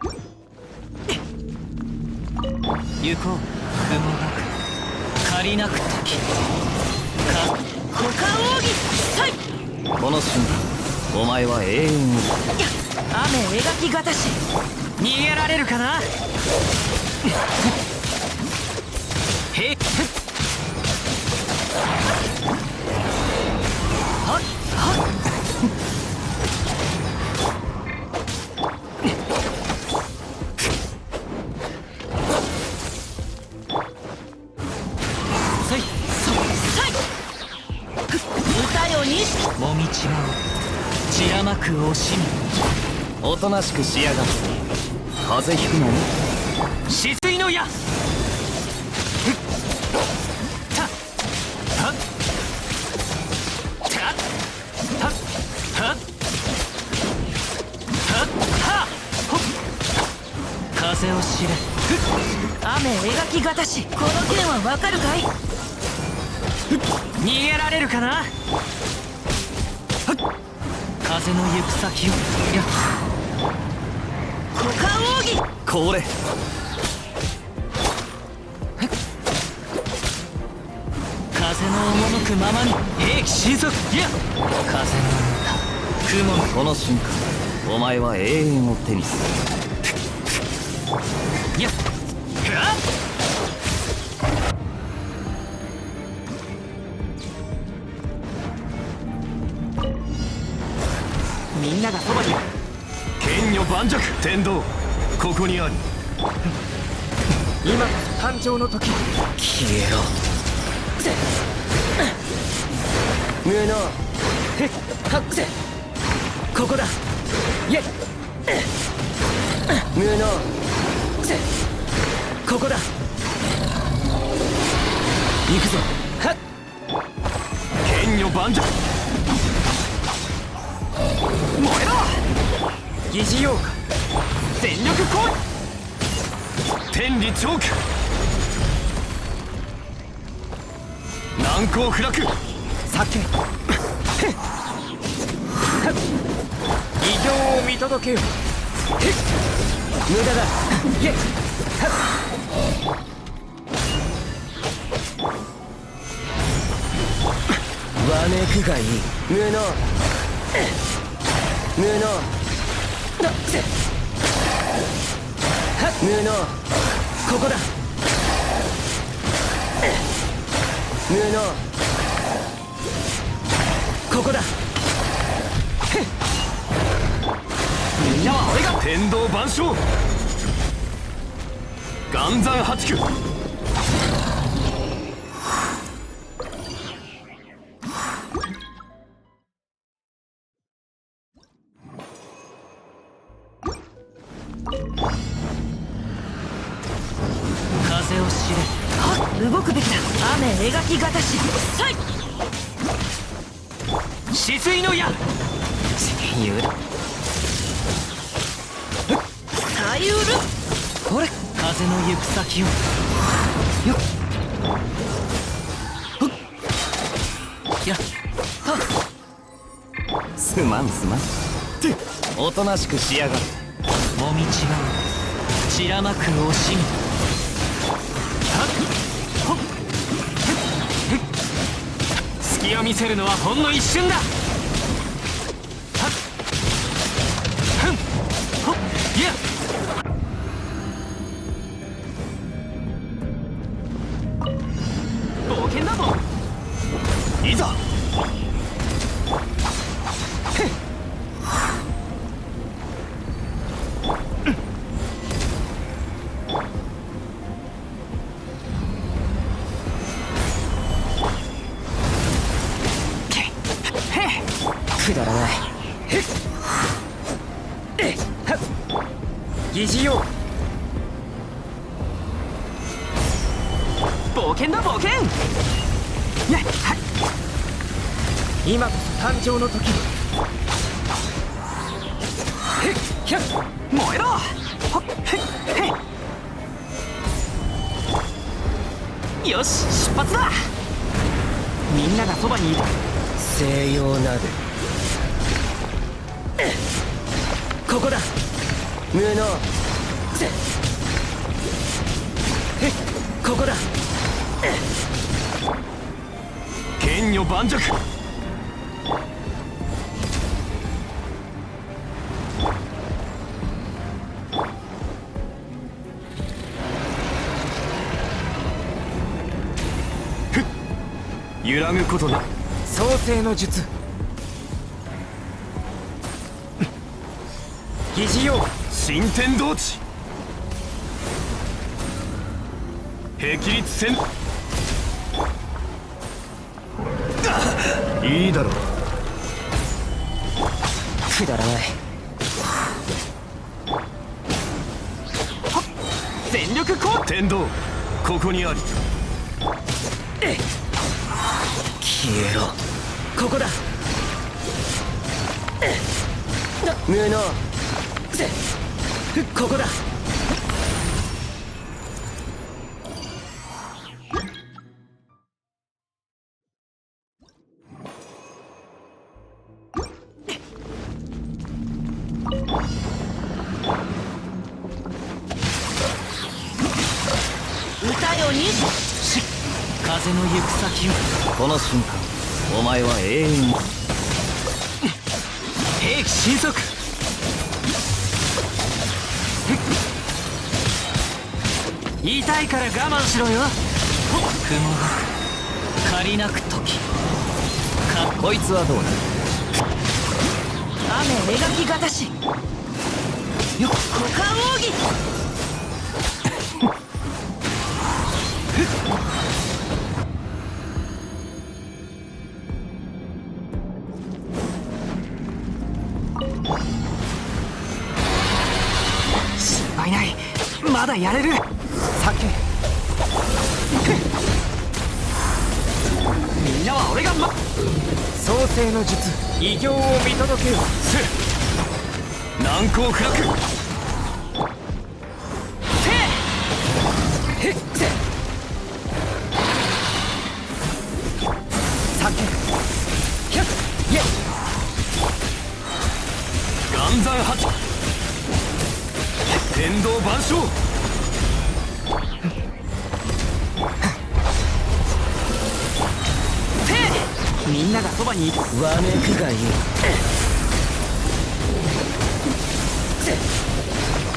行こう。雲が借りなく時か股間奥義。さい。この瞬間お前は永遠を。雨描きがたし逃げられるかな？もみちばを散らまく惜しみ。おとなしくしやがって。風邪ひくの止水の矢風を知れ雨描きがたしこの剣はわかるかい逃げられるかな風の行く先を。いや股間奥義これ。風の赴くままに兵器神速いや。風の歌雲のこの瞬間お前は永遠を手にする。いや。っみんながそばにいる剣女盤石天道ここにある。今こそ誕生の時。消えろ。無能。へっ。はっ。せ。ここだ。イェイ。無能。せ。ここだ。行くぞ。はっ。剣女盤石燃えろ疑似妖怪全力攻撃天理チョーク難攻不落酒異形を見届けよ無駄だイェイはっわめくがいい無能無能。なせ。無能。ここだ。無能。ここだ。みんなは俺が天道万象。岩山八九知れ。動くべきだ。雨描きがたしさい。止水の矢。言うさゆるこれ。風の行く先を。よっ。や。っはっすまんすまん。って。おとなしくしやがってもみちばう。散らまく惜しみを見せるのはほんの一瞬だ。いざ。疑似用冒険だ冒険やっはっ今こそ誕生の時へっ燃えろほっへへよし出発だ。みんながそばにいる。西洋なでここだ。無能。ここだ。剣女盤石。揺らぐことな創世の術疑似用新天道地。霹靂戦いいだろう。くだらない。全力攻天道ここにあり。消えろ。ここだ。無能ここだ。歌よにし風の行く先を。この瞬間お前は永遠に。兵器神速痛いから我慢しろよ。雲が借りなく時。かこいつはどうだ？雨描きがたし。よ股間奥義だやれる。酒みんなは俺がま創世の術。偉業を見届けよせ。難攻不落。酒ひゃっ。イェ岩山八。天道万象ばに。わめくがいい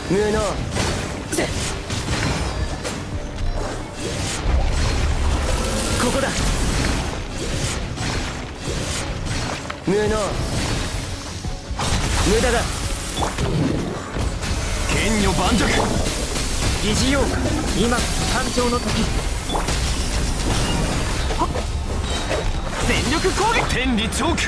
無能ここだ。無能無駄だ。剣女盤石。疑似用か今誕生の時全力攻撃!天理チョーク!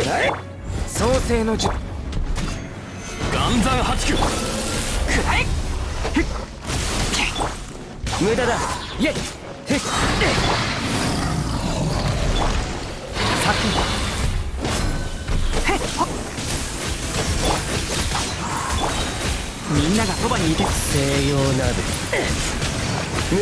くらえ創世の術岩山八九くらえ無駄だ。イェイ。へっみんながそばにいて西洋鍋。布